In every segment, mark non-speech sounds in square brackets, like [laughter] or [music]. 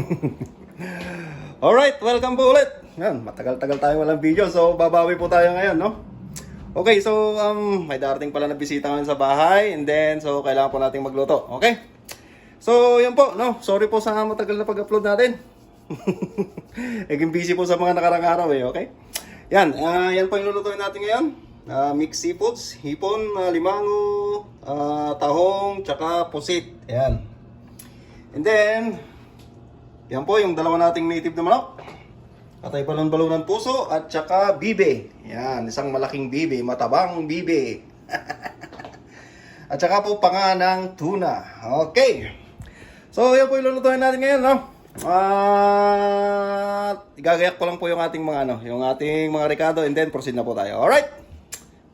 [laughs] Alright, welcome po ulit. Yan, matagal-tagal tayo walang video, so babawi po tayo ngayon, no? Okay, so um, may darating pala na bisita ngayon sa bahay, and then, so kailangan po nating magluto, okay? So, yan po, no? Sorry po sa matagal na pag-upload natin. [laughs] Naging busy po sa mga nakarang araw eh, okay? Yan, ah, yan po yung lulutuin natin ngayon. Ah, mixed seafoods, hipon, ah, limango, ah, tahong, tsaka pusit. Yan. And then, yan po yung dalawa nating native na manok. Patay balon-balonan puso at tsaka bibe. Yan, isang malaking bibe, matabang bibe. [laughs] at tsaka po panga ng tuna. Okay. So, yan po yung lulutuin natin ngayon, no? At igagayak ko lang po yung ating mga ano, yung ating mga Ricardo and then proceed na po tayo. Alright?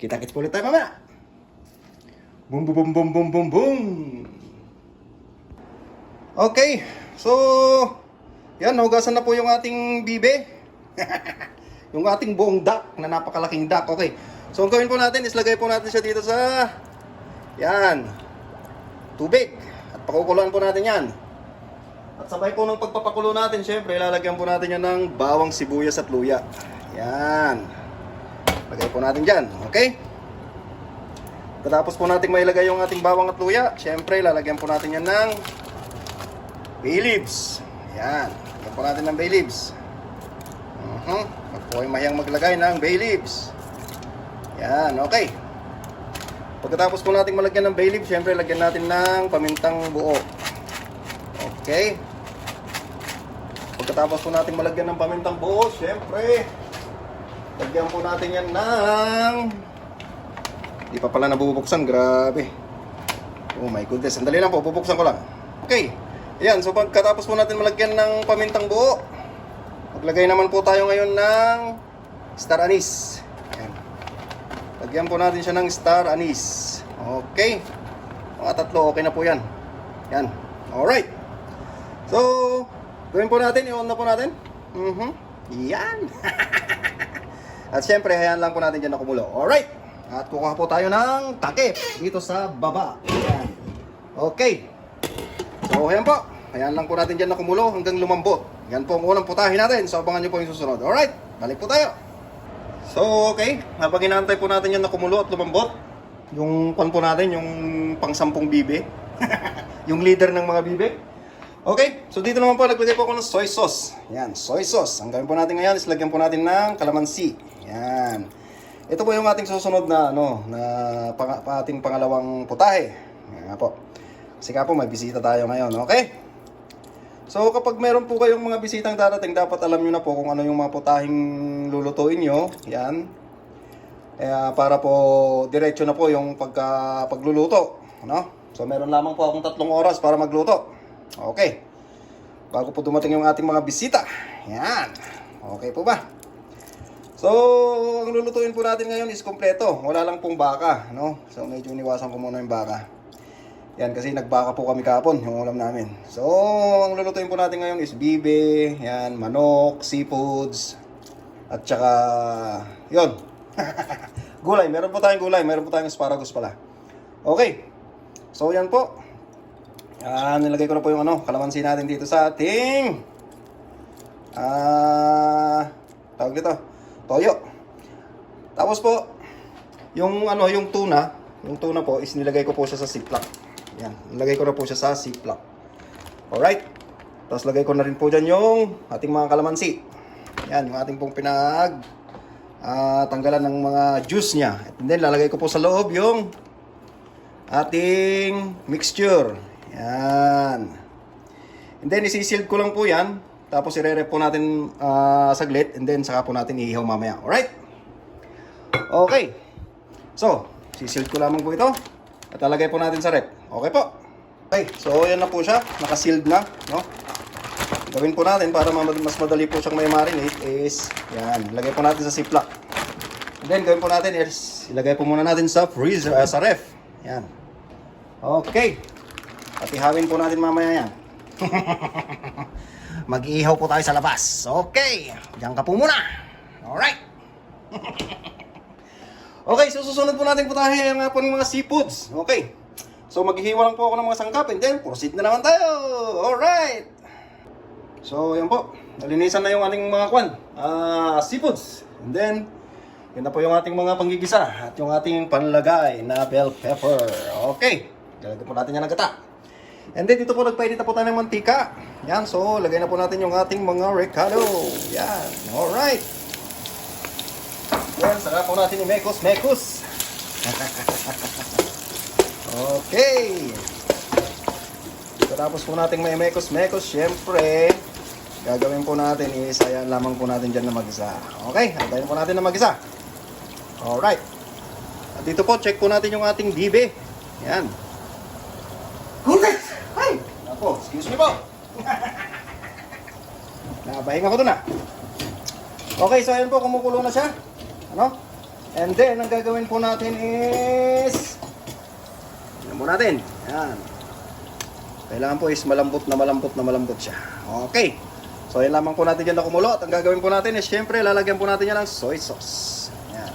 Kita-kits po ulit tayo mamaya. Boom, boom, boom, boom, boom, boom, boom. Okay. So, yan, hugasan na po yung ating bibe. [laughs] yung ating buong duck na napakalaking duck. Okay. So, ang gawin po natin is lagay po natin siya dito sa yan. Tubig. At pakukuluan po natin yan. At sabay po ng pagpapakulo natin, syempre, lalagyan po natin yan ng bawang sibuyas at luya. Yan. Lagay po natin dyan. Okay? Pagkatapos po natin mailagay yung ating bawang at luya, syempre, lalagyan po natin yan ng bay leaves. Yan. Po natin ng bay leaves. Uh-huh. Huwag po mahiyang maglagay ng bay leaves. Yan. Okay. Pagkatapos po natin malagyan ng bay leaves, syempre, lagyan natin ng pamintang buo. Okay. Pagkatapos po natin malagyan ng pamintang buo, syempre, lagyan po natin yan ng... Di pa pala nabubuksan, grabe. Oh my goodness, sandali lang po, bubuksan ko lang. Okay. Ayan, so pagkatapos po natin malagyan ng pamintang buo, maglagay naman po tayo ngayon ng star anise. Ayan. Lagyan po natin siya ng star anise. Okay. Mga tatlo, okay na po yan. Yan. Alright. So, gawin po natin, i-on na po natin. Mhm. Yan. [laughs] At syempre, hayaan lang po natin dyan na kumulo. Alright. At kukuha po tayo ng takip dito sa baba. Yan. Okay. So, ayan po. Hayaan lang po natin dyan na kumulo hanggang lumambot. Yan po ang unang putahin natin. So, abangan nyo po yung susunod. Alright. Balik po tayo. So, okay. Habang inaantay po natin yan na kumulo at lumambot, yung pan po natin, yung pang sampung bibe. [laughs] yung leader ng mga bibe. Okay, so dito naman po, naglagay po ako ng soy sauce. Yan, soy sauce. Ang gawin po natin ngayon is lagyan po natin ng kalamansi. Yan. Ito po yung ating susunod na, ano, na pang, pa- ating pangalawang putahe. Yan po. Kasi nga po, may bisita tayo ngayon, okay? So kapag meron po kayong mga bisitang darating, dapat alam nyo na po kung ano yung mga putahing lulutuin nyo. Yan. Kaya para po diretso na po yung pagka pagluluto, no? So meron lamang po akong tatlong oras para magluto. Okay. Bago po dumating yung ating mga bisita. Yan. Okay po ba? So, ang lulutuin po natin ngayon is kompleto. Wala lang pong baka, no? So medyo iniwasan ko muna yung baka. Yan kasi nagbaka po kami kapon yung ulam namin. So, ang lulutuin po natin ngayon is bibe, yan, manok, seafoods, at saka, yon [laughs] gulay, meron po tayong gulay, meron po tayong asparagus pala. Okay. So, yan po. Ah, nilagay ko na po yung ano, kalamansi natin dito sa ating ah, tawag dito, toyo. Tapos po, yung ano, yung tuna, yung tuna po is nilagay ko po siya sa ziplock. Yan, nilagay ko na po siya sa ziplock. Alright. Tapos lagay ko na rin po dyan yung ating mga kalamansi. Yan, yung ating pong pinag ah, tanggalan ng mga juice niya. And then lalagay ko po sa loob yung ating mixture. Yan. And then isisil ko lang po yan. Tapos ire-rep po natin ah, saglit and then saka po natin iihaw mamaya. Alright? Okay. So, sisil ko lamang po ito. At lalagay po natin sa rep. Okay po. Okay, so yan na po siya. Naka-sealed na, no? Gawin po natin para ma- mas madali po siyang may marinate is yan, ilagay po natin sa ziplock. And then gawin po natin is ilagay po muna natin sa freezer, ah, sa ref. Yan. Okay. At ihawin po natin mamaya yan. [laughs] Mag-iihaw po tayo sa labas. Okay. Diyan ka po muna. Alright. [laughs] okay, so susunod po natin po tayo ang nga po ng mga seafoods. Okay. So maghihiwa lang po ako ng mga sangkap and then proceed na naman tayo. Alright. So, yun po. Nalinisan na yung ating mga kwan. ah seafoods. And then, yun na po yung ating mga panggigisa. At yung ating panlagay na bell pepper. Okay. Lalagyan po natin yan ng. And then, dito po nagpainit na po tayo ng mantika. Yan. So, lagay na po natin yung ating mga recado. Yan. Alright. Yan. Saka po natin yung mekos, mekos. [laughs] okay. Tapos po natin may mekos-mekos, syempre, gagawin po natin is, ayan lamang po natin dyan na mag-isa. Okay, antayin po natin na mag-isa. Alright. At dito po, check po natin yung ating bibe. Yan. Goodness! Ay! Ako, excuse me po. [laughs] Napahinga ko doon ah. Okay, so ayan po, kumukulo na siya. Ano? And then, ang gagawin po natin is... Yan po natin. Yan. Kailangan po is malambot na malambot na malambot siya. Okay. So, yan lamang po natin dyan na kumulo. At ang gagawin po natin is, syempre, lalagyan po natin yan ng soy sauce. Yan.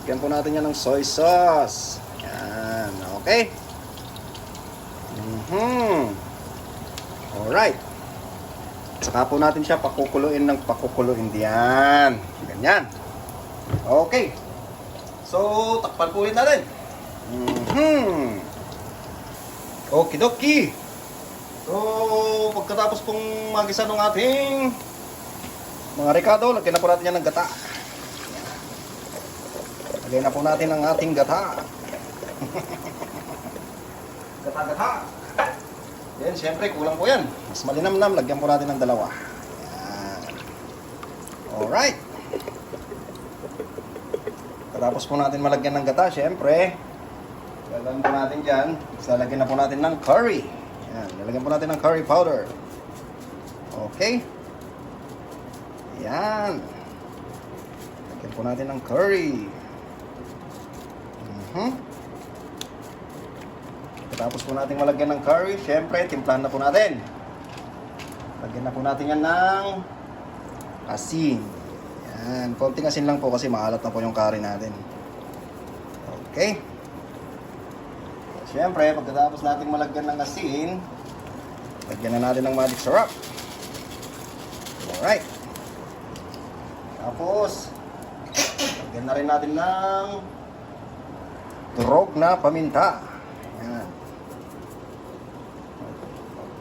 Lagyan po natin yan ng soy sauce. Yan. Okay. Mm-hmm. Alright. Saka po natin siya pakukuluin ng pakukuluin diyan. Ganyan. Okay. So, takpan po ulit natin. Mhm. Okidoki. So, pagkatapos pong magisa ng ating mga rekado, lagyan na po natin yan ng gata. Lagyan na po natin ang ating gata. [laughs] Gata-gata. Yan, syempre, kulang po yan. Mas malinamnam, lagyan po natin ng dalawa. Yan. Alright. Katapos po natin malagyan ng gata, syempre, lalagyan po natin dyan, lalagyan na po natin ng curry. Yan, lalagyan po natin ng curry powder. Okay. Yan. Lagyan po natin ng curry. Mhm. Tapos po natin malagyan ng curry, syempre, timplahan na po natin. Lagyan na po natin yan ng asin. Yan, konting asin lang po kasi maalat na po yung curry natin. Okay. Syempre, pagkatapos natin malagyan ng asin, lagyan na natin ng magic syrup. Alright. Tapos, lagyan na rin natin ng durog na paminta. Yan.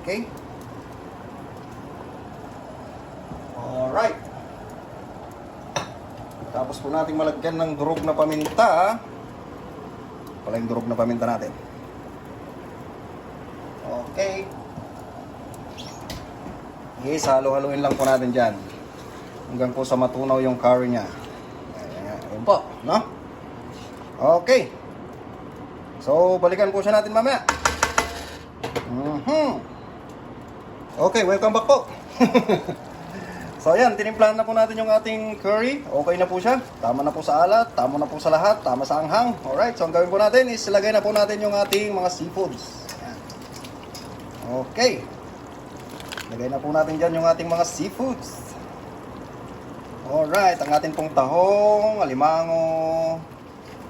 Okay. Alright. Tapos po natin malagyan ng durog na paminta. Pala yung durog na paminta natin. Okay. Yes, halo-haloin lang po natin dyan. Hanggang po sa matunaw yung curry niya. Ayan, po, no? Okay. So, balikan po siya natin mamaya. Mhm. Okay, welcome back po. [laughs] so, ayan, tinimplahan na po natin yung ating curry. Okay na po siya. Tama na po sa alat, tama na po sa lahat, tama sa anghang. Alright, so ang gawin po natin is ilagay na po natin yung ating mga seafoods. Okay. Lagay na po natin dyan yung ating mga seafoods. Alright, ang ating pong tahong, alimango,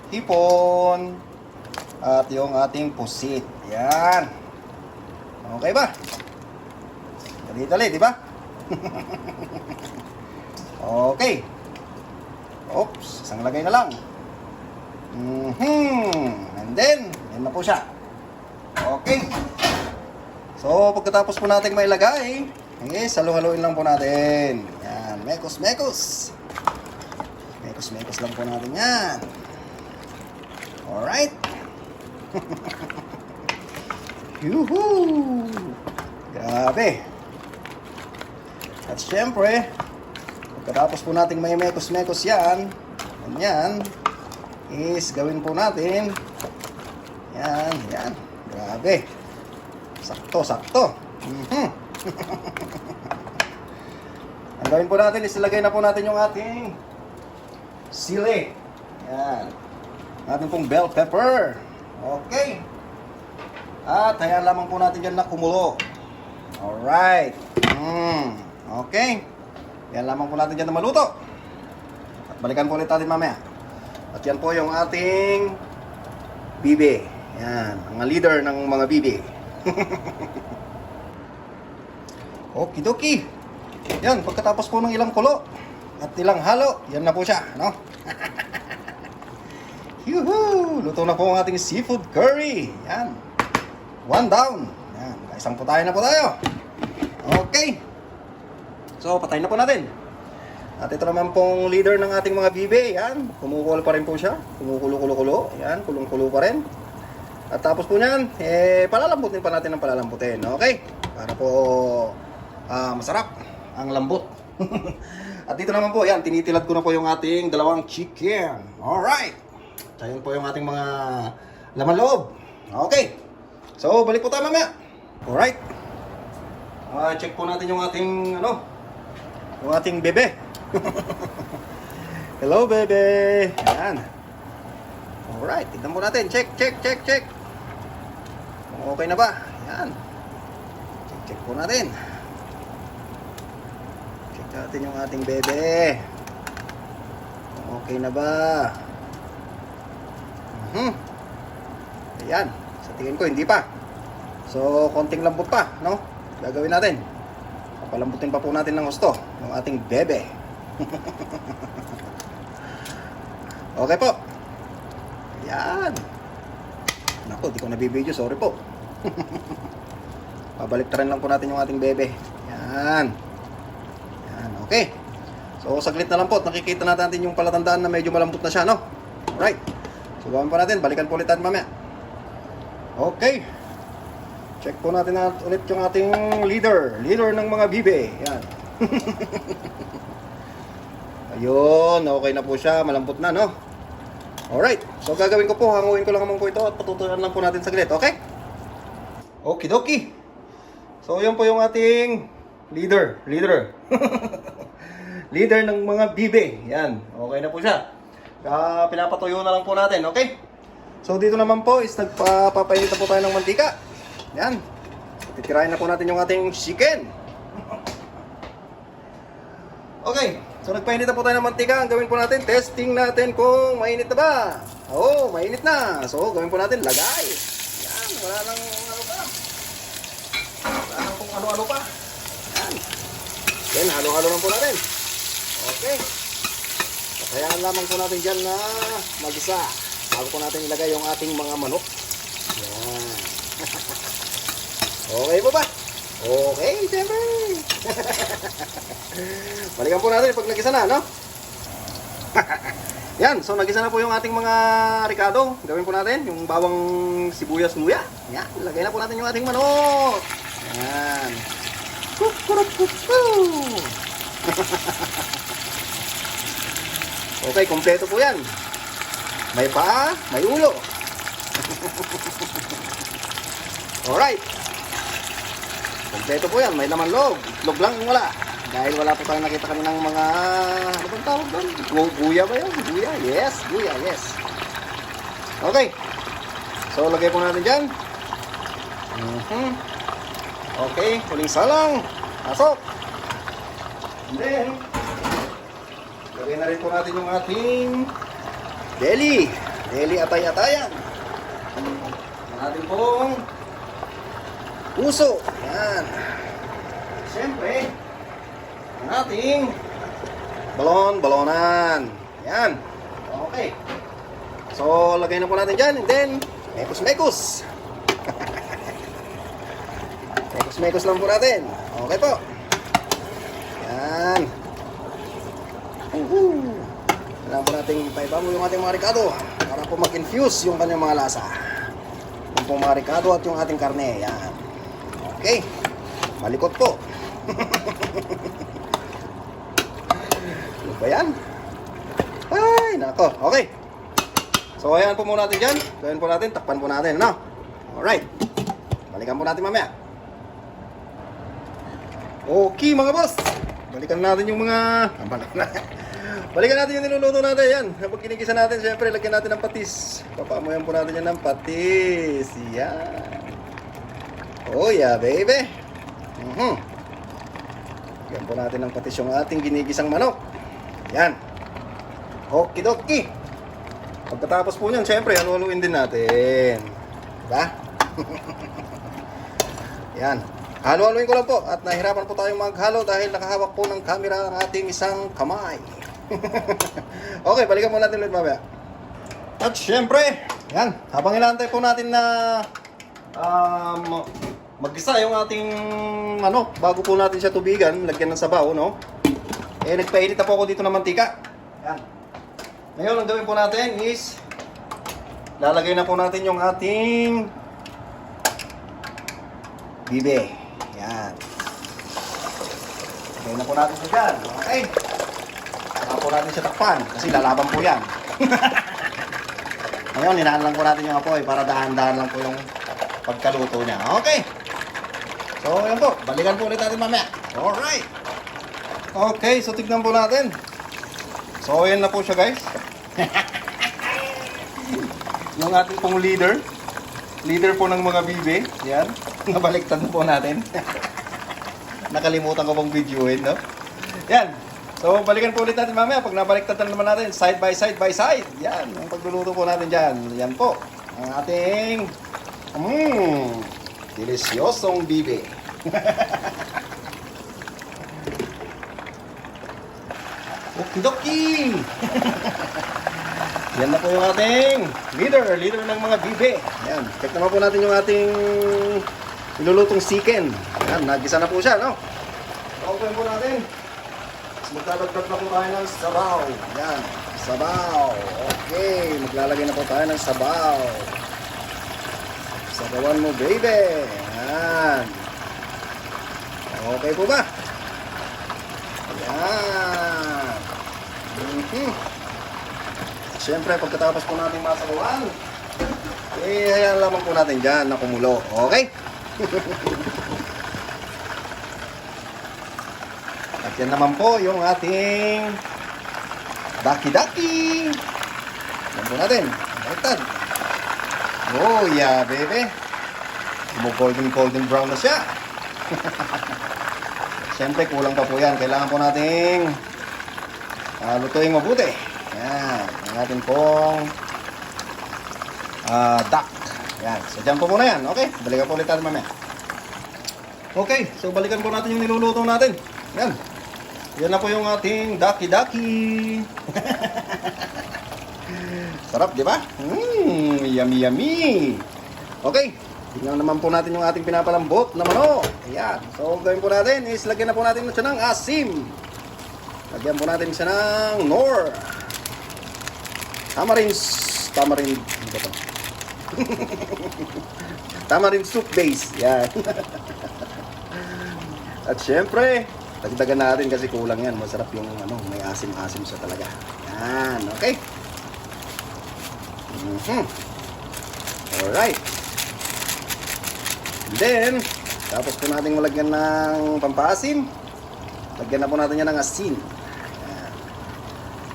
hipon, at yung ating pusit. Yan. Okay ba? Dali-dali, di ba? [laughs] okay. Oops, isang lagay na lang. Mhm. And then, yan na po siya. Okay. So, pagkatapos po natin mailagay, okay, salu-haluin lang po natin. Yan, mekos, mekos. Mekos, mekos lang po natin yan. Alright. [laughs] Yuhuu! Grabe. At syempre, pagkatapos po nating may mekos-mekos yan, ganyan, is gawin po natin, yan, yan, grabe. Sakto, sakto. Mhm. [laughs] Ang gawin po natin is ilagay na po natin yung ating sili. Yan. Ating pong bell pepper. Okay. At hayaan lamang po natin dyan na kumulo. Alright. Mm. Okay. Yan lamang po natin dyan na maluto. At balikan po ulit natin mamaya. At yan po yung ating bibe. Yan. Ang leader ng mga bibe. [laughs] Okidoki. Yan, pagkatapos po ng ilang kulo at ilang halo, yan na po siya, [laughs] no? Yuhu! Luto na po ang ating seafood curry. Yan. One down. Yan. Isang po tayo na po tayo. Okay. So, patayin na po natin. At ito naman pong leader ng ating mga bibe. Yan. Kumukulo pa rin po siya. Kumukulo-kulo-kulo. Yan. Kulong-kulo pa rin. At tapos po niyan, eh, palalambutin pa natin ng palalambutin. Okay? Para po ah, masarap ang lambot. [laughs] At dito naman po, yan, tinitilad ko na po yung ating dalawang chicken. Alright! Ayan po yung ating mga laman loob. Okay. So, balik po tayo mamaya. Alright. Ah, check po natin yung ating, ano, yung ating bebe. [laughs] Hello, bebe. Ayan. Alright, tignan po natin. Check, check, check, check. Okay na ba? Ayan. Check, check po natin. Check natin yung ating bebe. Okay na ba? Mhm. Ayan. Sa tingin ko, hindi pa. So, konting lambot pa, no? Gagawin natin. Papalambutin pa po natin ng gusto yung ating bebe. [laughs] okay po. Yan. Naku, di ko nabibideo. Sorry po. [laughs] Pabalik lang po natin yung ating bebe. Yan. Yan, okay. So, saglit na lang po. at Nakikita natin yung palatandaan na medyo malambot na siya, no? Alright. So, gawin pa natin. Balikan po ulit natin mamaya. Okay. Check po natin na ulit yung ating leader. Leader ng mga bibe. Yan. [laughs] Ayun. Okay na po siya. Malambot na, no? Alright. So, gagawin ko po. Hanguin ko lang naman po ito at patutuyan lang po natin saglit. Okay? Okidoki. So, yun po yung ating leader. Leader. [laughs] leader ng mga bibe. Yan. Okay na po siya. Ah, pinapatuyo na lang po natin. Okay? So, dito naman po is nagpapainit na po tayo ng mantika. Yan. Titirahin na po natin yung ating chicken. [laughs] Okay. So, nagpainit na po tayo ng mantika. Ang gawin po natin, testing natin kung mainit na ba. Oo, mainit na. So, gawin po natin, lagay. Yan. Wala nang ano pa. Yan. Then, halo-halo lang po natin. Okay. Kaya lamang po natin dyan na mag-isa. Bago po natin ilagay yung ating mga manok. Yan. [laughs] okay po ba? Okay, siyempre. [laughs] Balikan po natin pag nagisa na, no? [laughs] Yan, so nagisa na po yung ating mga ricado. Gawin po natin yung bawang sibuyas luya. Yan, lagay na po natin yung ating manok. Yan. Kukurukuku. [laughs] okay, kompleto po yan. May paa, may ulo. [laughs] Alright. Kompleto po yan. May laman loob. Itlog lang yung wala. Dahil wala po tayong nakita kami ng mga... Ano bang tawag doon? Gu- Guya ba yun? Guya? Yes. Guya, yes. Okay. So, lagay po natin dyan. Mhm. Okay. Huling salang. Pasok. And then, lagay na rin po natin yung ating deli. Deli atay-atayan. Ang ating pong puso. Yan. Siyempre, ang ating balon-balonan. Yan. Okay. So, lagay na po natin dyan. And then, mekos-mekos. Mekos-mekos lang po natin. Okay po. Yan. Kailangan po natin paiba mo yung ating mga ricado para po mag-infuse yung kanyang mga lasa. Yung pong mga ricado at yung ating karne. Yan. Okay. Malikot po. [laughs] ano yan? Ay, nako. Okay. So, ayan po muna natin dyan. Gawin po natin. Takpan po natin. Ano? Alright. Balikan po natin mamaya. Okay, mga boss. Balikan natin yung mga... Ah. Balikan [laughs] natin yung niluluto natin. Yan. Kapag kinigisa natin, syempre, lagyan natin ng patis. Papamoyan po natin yan ng patis. Yan. Oh yeah, baby. Mhm. Lagyan po natin ng patis yung ating ginigisang manok. Yan. Okidoki. Pagkatapos po niyan, syempre, haluhaluin din natin. Diba? [laughs] Yan. Halo-haloin ko lang po at nahirapan po tayong maghalo dahil nakahawak po ng camera ang ating isang kamay. [laughs] okay, balikan mo natin ulit mamaya. At syempre, yan, habang inaantay po natin na um, magisa yung ating ano, bago po natin siya tubigan, lagyan ng sabaw, no? Eh, nagpainit na po ako dito ng mantika. Yan. Ngayon, ang gawin po natin is lalagay na po natin yung ating bibe. Yan. Lagay na po natin siya dyan. Okay. Saka po natin siya takpan kasi lalaban po yan. [laughs] Ngayon, hinaan lang po natin yung apoy para dahan-dahan lang po yung pagkaluto niya. Okay. So, yan po. Balikan po ulit natin mamaya. Alright. Okay, so tignan po natin. So, yan na po siya guys. [laughs] yung ating pong leader. Leader po ng mga bibe. Yan. Nabaliktad na po natin. [laughs] Nakalimutan ko pong videoin, no? Yan. So, balikan po ulit natin mamaya. Pag nabaliktad na naman natin, side by side by side. Yan. Ang pagluluto po natin dyan. Yan po. Ang ating, mmm, delisyosong bibe. [laughs] Okidoki! [laughs] Yan na po yung ating leader, leader ng mga bibe. Yan, check naman po natin yung ating nilulutong chicken. Yan, nagisa na po siya, no? Open po natin. Magdadagdag na po tayo ng sabaw. Yan, sabaw. Okay, maglalagay na po tayo ng sabaw. Sabawan mo, baby. Yan. Okay po ba? Ayan. Mhm. Siyempre, pagkatapos po natin masabawan, eh, hayaan lamang po natin dyan na kumulo. Okay? [laughs] At yan naman po yung ating daki-daki. Yan po natin. Baliktad. Oh, yeah, baby. golden golden brown na siya. [laughs] Siyempre, kulang pa po yan. Kailangan po nating uh, lutuin mabuti. Yan. Ang ating pong ah, duck. Yan. So, dyan po muna yan. Okay? Balikan po ulit natin mamaya. Okay. So, balikan po natin yung niluluto natin. Yan. Yan na po yung ating daki-daki. [laughs] Sarap, di ba? Mmm, yummy, yummy. Okay. Tingnan naman po natin yung ating pinapalambot na manok. Ayan. So, gawin po natin is lagyan na po natin siya ng asim. Lagyan po natin siya ng nor. Tamarind, tamarind, ano [laughs] to? tamarind soup base. Yan. [laughs] At syempre, dagdagan natin kasi kulang yan. Masarap yung ano, may asim-asim siya talaga. Yan, okay? Mhm. Alright. And then, tapos po natin malagyan ng pampasim. Lagyan na po natin yan ng asin.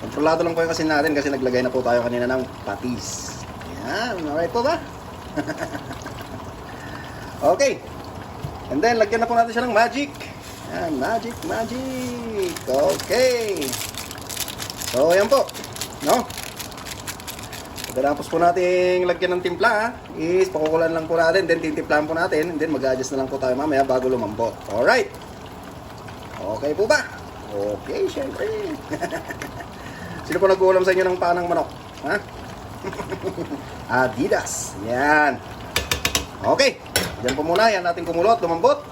Kontrolado lang po yung asin natin kasi naglagay na po tayo kanina ng patis. Ayan, alright po ba? [laughs] okay. And then, lagyan na po natin siya ng magic. Ayan, magic, magic. Okay. So, ayan po. No? Pagkatapos po natin lagyan ng timpla, is pakukulan lang po natin, then titimplahan po natin, and then mag-adjust na lang po tayo mamaya bago lumambot. Alright. Okay po ba? Okay, syempre. [laughs] Sino po nag-uulam sa inyo ng panang manok? Ha? [laughs] Adidas. Yan. Okay. Diyan po muna. Yan natin kumulot, lumambot.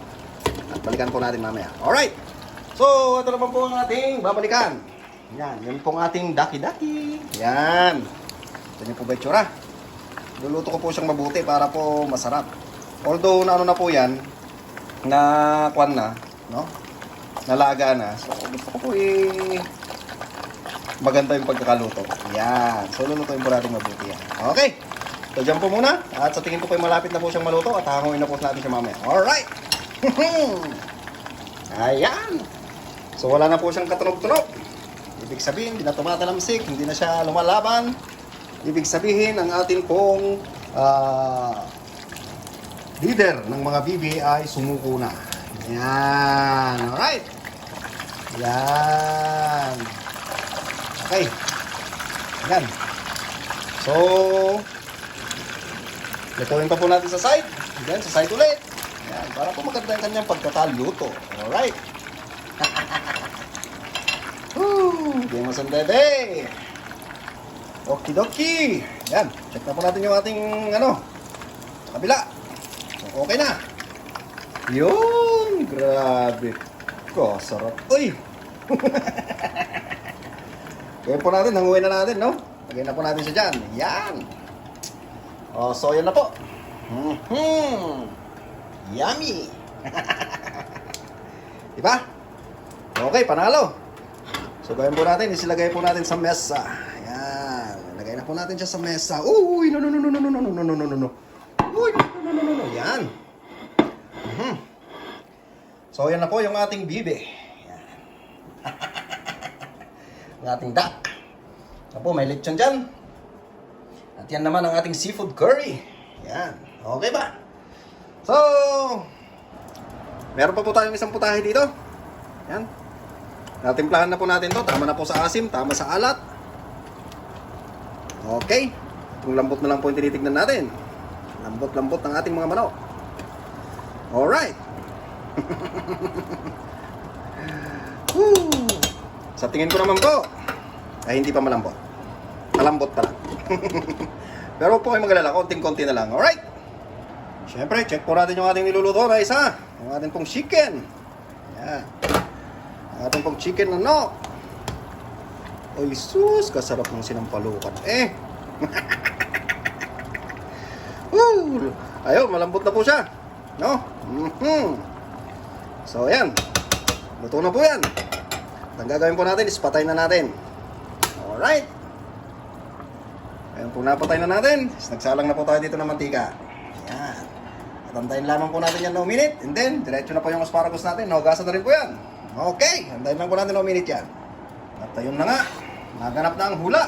At balikan po natin mamaya. Alright. So, ito naman po ang ating babalikan. Yan. Yan pong ating daki-daki. Yan. Ganyan po ba yung tsura? Luluto ko po siyang mabuti para po masarap. Although, na ano na po yan, na kwan na, no? Nalaga na. So, gusto ko po eh, maganda yung pagkakaluto. Yan. So, lulutuin po natin mabuti yan. Okay. So, dyan po muna. At sa tingin ko po ay malapit na po siyang maluto at hanguin na po natin siya mamaya. Alright. [laughs] Ayan. So, wala na po siyang katunog-tunog. Ibig sabihin, hindi na tumatalamsik, hindi na siya lumalaban. Ibig sabihin, ang ating pong ah, leader ng mga bibi ay sumuko na. Yan. Alright. Yan. Okay. Yan. So, lutuin pa po natin sa side. Yan, sa side ulit. Yan, para po maganda yung kanyang pagkakaluto. Alright. [laughs] Woo! Game of Sandebe. Okidoki. Yan, check na po natin yung ating ano, sa kabila. So, okay na. Yun, grabe. Kasarap. Uy! [laughs] Gawin po natin, hanguin na natin, no? Lagyan na po natin siya dyan. Yan. O, so yan na po. Mhm. Yummy. diba? Okay, panalo. So gawin po natin, isilagay po natin sa mesa. Yan. Lagay na po natin siya sa mesa. Uy, no, no, no, no, no, no, no, no, no, no, no, no. Uy, no, no, no, no, no. Yan. Mhm. So yan na po yung ating bibe. Ang ating duck. Apo, may lechon dyan. At yan naman ang ating seafood curry. Yan. Okay ba? So, meron pa po tayong isang putahe dito. Yan. Natimplahan na po natin to. Tama na po sa asim, tama sa alat. Okay. Itong lambot na lang po yung tinitignan natin. Lambot-lambot ng ating mga manok. Alright. [laughs] Woo! Sa tingin ko naman po, ay hindi pa malambot. Malambot pa lang. [laughs] Pero po kayo magalala, konting-konti na lang. Alright? Siyempre, check po natin yung ating niluluto na isa. Yung ating pong chicken. Yan. Ang ating pong chicken na no. Ay sus, kasarap ng sinampalukan. Eh. [laughs] Woo! Ayun, malambot na po siya. No? Mhm. So, yan. Luto na po yan. Ang gagawin po natin is patay na natin. Alright. Ayun po napatay na natin. Is Nagsalang na po tayo dito ng mantika. Yan. At antayin lamang po natin yan na uminit. And then, diretso na po yung asparagus natin. Nahugasan na rin po yan. Okay. Antayin lang po natin na uminit yan. At ayun na nga. Naganap na ang hula.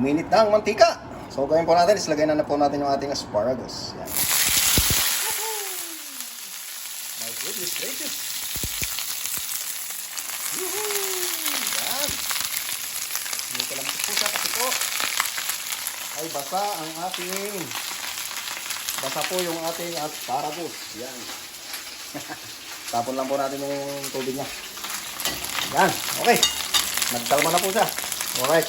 Uminit na ang mantika. So, gawin po natin is lagay na na po natin yung ating asparagus. Yan. My goodness gracious. Woohoo! Yan. Hindi ko lang po siya kasi po ay ang ating basa po yung ating asparagus. Yan. [laughs] Tapon lang po natin yung tubig niya. Yan. Okay. Nagkalma na po siya. Alright.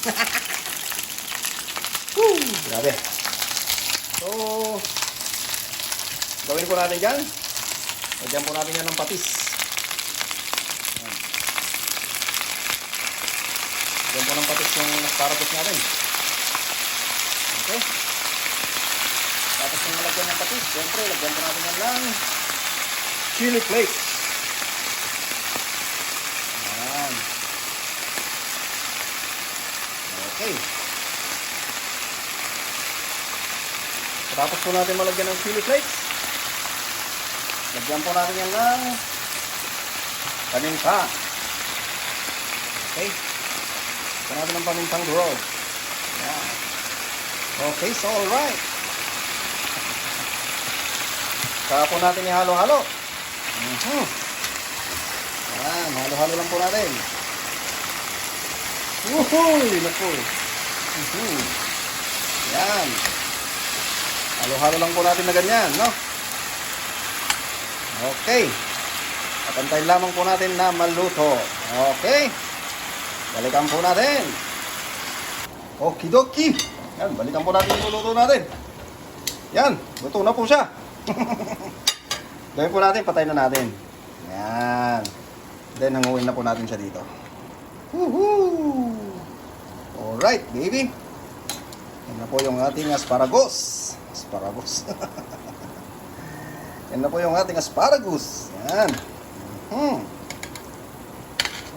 [laughs] Woo! Grabe. So, gawin po natin dyan. Lagyan po natin yan ng patis. Yan. Lagyan po ng patis yung asparagus natin. Okay. Tapos yung nalagyan ng patis, siyempre, lagyan po natin ng chili flakes. Yan. Okay. Tapos po natin malagyan ng chili flakes. Lagyan po natin yan ng paminta. Okay. Lagyan natin ng pamintang durog. Okay, so alright. Saka po natin ihalo-halo. Mhm. Yan, halo-halo lang po natin. Uhuy! Naku. Mhm. Yan. Halo-halo lang po natin na ganyan, no? Okay. At antayin lamang po natin na maluto. Okay. Balikan po natin. Okidoki. Yan, balikan po natin yung luluto natin. Yan, luto na po siya. [laughs] Gawin po natin, patay na natin. Yan. Then, hanguin na po natin siya dito. Woohoo! Alright, baby. Yan na po yung ating asparagus. Asparagus. [laughs] Yan na po yung ating asparagus. Yan. Hmm.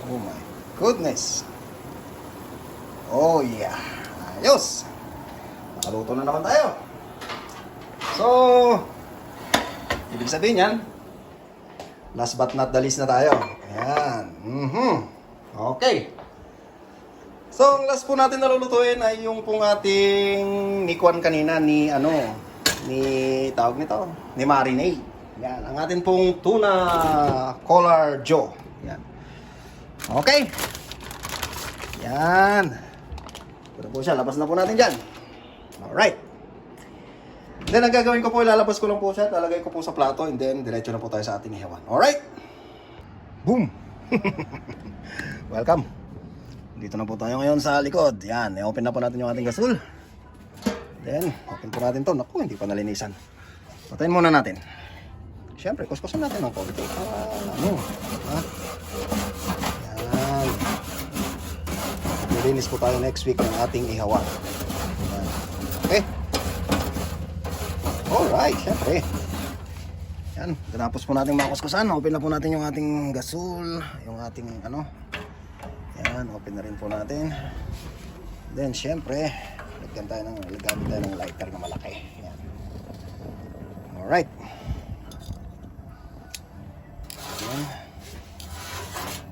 Oh my goodness. Oh yeah. Ayos. Nakaluto na naman tayo. So, ibig sabihin yan, last but not the least na tayo. Ayan. Mhm. Okay. So, ang last po natin nalulutuin ay yung pong ating ni Kwan kanina ni ano, ni tawag nito, ni marinade. Yan, ang atin pong tuna collar jaw. Yan. Okay. Yan. Na po siya, labas na po natin dyan. Alright. Then, ang gagawin ko po, ilalabas ko lang po siya, lalagay ko po sa plato, and then, diretso na po tayo sa ating ihawan. Alright? Boom! [laughs] Welcome! Dito na po tayo ngayon sa likod. Yan, i-open na po natin yung ating gasol. Then, open po natin to. Naku, hindi pa nalinisan. Patayin muna natin. Siyempre, kuskusan natin ng konti. Para, ano, ha? Yan. Nilinis po tayo next week ng ating ihawan. Yan. Okay? Alright, syempre. Yan, tinapos po natin makuskusan. Open na po natin yung ating gasol, yung ating ano. Yan, open na rin po natin. Then, syempre, lagyan tayo ng, gamit tayo ng lighter na malaki. Yan. Alright. Yan.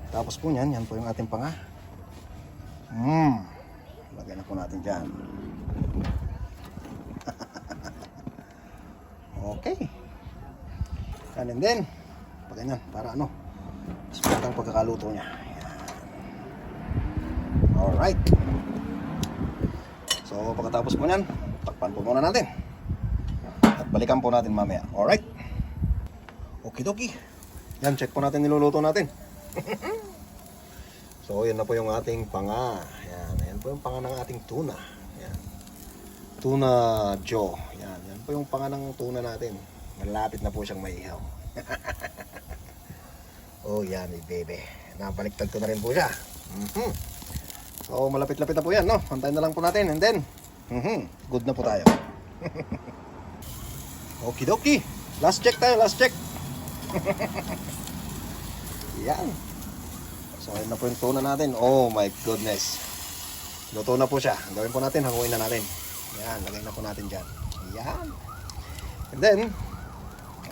Tapos po yan, yan po yung ating panga. Hmm. Lagyan na po natin dyan. Okay. Yan and then, pag ganyan, para ano, smooth ang pagkakaluto niya. Yan. Alright. So, pagkatapos po niyan, takpan po muna natin. At balikan po natin mamaya. Alright. Okidoki. Yan, check po natin niluluto natin. [laughs] so, yan na po yung ating panga. Yan, yan po yung panga ng ating tuna. Tuna Joe. Yan, yan po yung panga ng tuna natin. Malapit na po siyang maihaw. [laughs] oh, yan, may bebe. Nabaliktad ko na rin po siya. Mhm. So, malapit-lapit na po yan, no? Pantayin na lang po natin. And then, mhm, good na po tayo. [laughs] Okidoki. Last check tayo, last check. [laughs] yan. So, ayun na po yung tuna natin. Oh my goodness. Luto na po siya. Gawin po natin, hanguin na natin. Yan, lagay na po natin dyan. Yan. And then,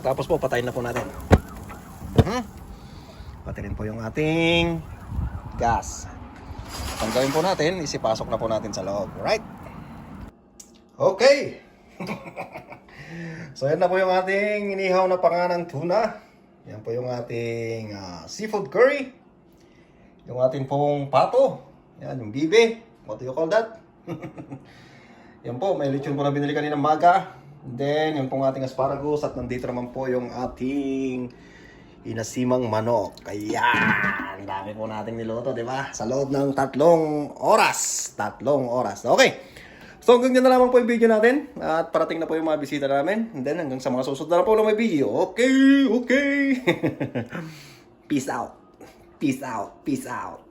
tapos po, patayin na po natin. Mhm. Patayin po yung ating gas. Ang gawin po natin, isipasok na po natin sa loob. Right? Okay. [laughs] so, yan na po yung ating inihaw na panganang tuna. Yan po yung ating ah, seafood curry. Yung ating pong pato. Yan, yung bibe. What do you call that? [laughs] yan po, may lechon po na binili kanina maga. Then, yung pong ating asparagus. At nandito naman po yung ating inasimang manok. Kaya, ang dami po nating niluto, di ba? Sa loob ng tatlong oras. Tatlong oras. Okay. So hanggang dyan na lamang po yung video natin. At parating na po yung mga bisita namin. And then hanggang sa mga susunod na po lang may video. Okay, okay. [laughs] Peace out. Peace out. Peace out.